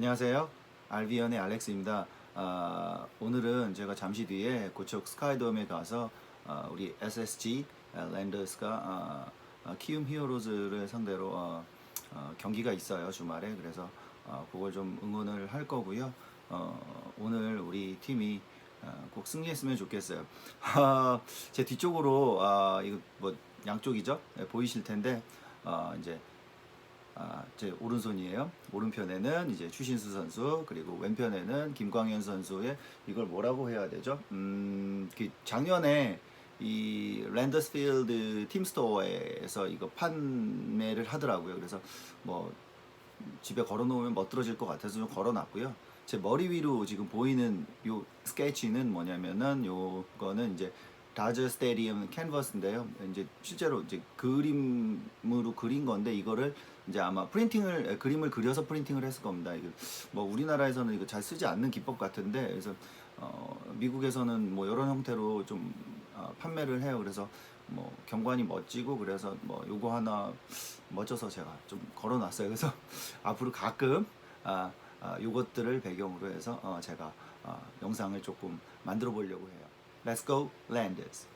안녕하세요. 알비언의 알렉스입니다. 아, 오늘은 제가 잠시 뒤에 고척 스카이돔에 가서 아, 우리 SSG 랜더스가 아, 아, 키움 히어로즈를 상대로 어, 어, 경기가 있어요 주말에 그래서 어, 그걸 좀 응원을 할 거고요. 어, 오늘 우리 팀이 어, 꼭 승리했으면 좋겠어요. 아, 제 뒤쪽으로 아, 이거 뭐 양쪽이죠? 네, 보이실 텐데 어, 이제 아, 제 오른손이에요. 오른편에는 이제 추신수 선수 그리고 왼편에는 김광현 선수의 이걸 뭐라고 해야 되죠? 음, 그 작년에 이 랜더스필드 팀스토어에서 이거 판매를 하더라고요. 그래서 뭐 집에 걸어놓으면 멋들어질 것 같아서 좀 걸어놨고요. 제 머리 위로 지금 보이는 요 스케치는 뭐냐면은 요거는 이제 다저 스테디움 캔버스인데요. 이제 실제로 이제 그림으로 그린 건데 이거를 이제 아마 프린팅을 에, 그림을 그려서 프린팅을 했을 겁니다. 이거 뭐 우리나라에서는 이거 잘 쓰지 않는 기법 같은데 그래서 어, 미국에서는 뭐 이런 형태로 좀 어, 판매를 해요. 그래서 뭐 경관이 멋지고 그래서 뭐 요거 하나 멋져서 제가 좀 걸어놨어요. 그래서 앞으로 가끔 아, 아 요것들을 배경으로 해서 어, 제가 아, 영상을 조금 만들어 보려고 해요. Let's go Landers.